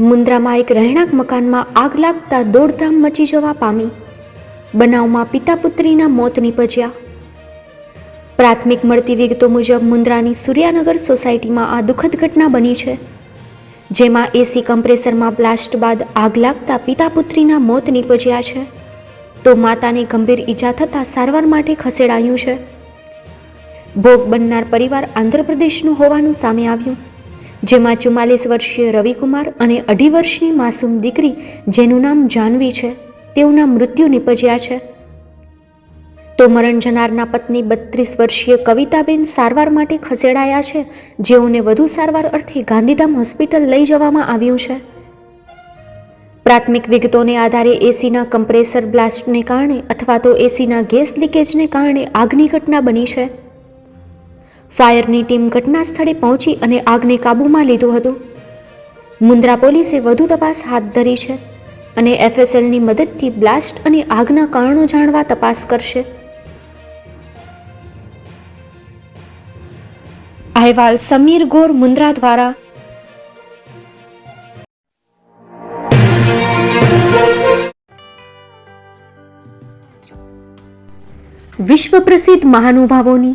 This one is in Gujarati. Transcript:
મુન્દ્રામાં એક રહેણાંક મકાનમાં આગ લાગતા દોડધામ મચી જવા પામી. બનાવમાં પિતા પુત્રીના મોત નીપજ્યા. પ્રાથમિક મળતી વિગતો મુજબ મુન્દ્રાની સૂર્યાનગર સોસાયટીમાં આ દુઃખદ ઘટના બની છે. જેમાં એસી કમ્પ્રેસરમાં બ્લાસ્ટ બાદ આગ લાગતા પિતા પુત્રીના મોત નીપજ્યા છે. તો માતાને ગંભીર ઈજા થતાં સારવાર માટે ખસેડાયું છે. ભોગ બનનાર પરિવાર આંધ્રપ્રદેશનું હોવાનું સામે આવ્યું. જેમાં ચુમ્માલીસ વર્ષીય રવિકુમાર અને અઢી વર્ષની માસૂમ દીકરી, જેનું નામ જાનવી છે, તેઓના મૃત્યુ નિપજ્યા છે. તો મરણ જનારના પત્ની બત્રીસ વર્ષીય કવિતાબેન સારવાર માટે ખસેડાયા છે, જેઓને વધુ સારવાર અર્થે ગાંધીધામ હોસ્પિટલ લઈ જવામાં આવ્યું છે. પ્રાથમિક વિગતોને આધારે એસીના કમ્પ્રેસર બ્લાસ્ટને કારણે અથવા તો એસીના ગેસ લીકેજને કારણે આગની ઘટના બની છે. ફાયરની ટીમ ઘટના સ્થળે પહોંચી અને આગને કાબૂમાં લીધું હતું. મુન્દ્રા પોલીસે વધુ તપાસ હાથ ધરી છે અને એફએસએલની મદદથી બ્લાસ્ટ અને આગના કારણો જાણવા તપાસ કરશે. અહેવાલ સમીર ગોર મુન્દ્રા દ્વારા. વિશ્વ પ્રસિદ્ધ મહાનુભાવોની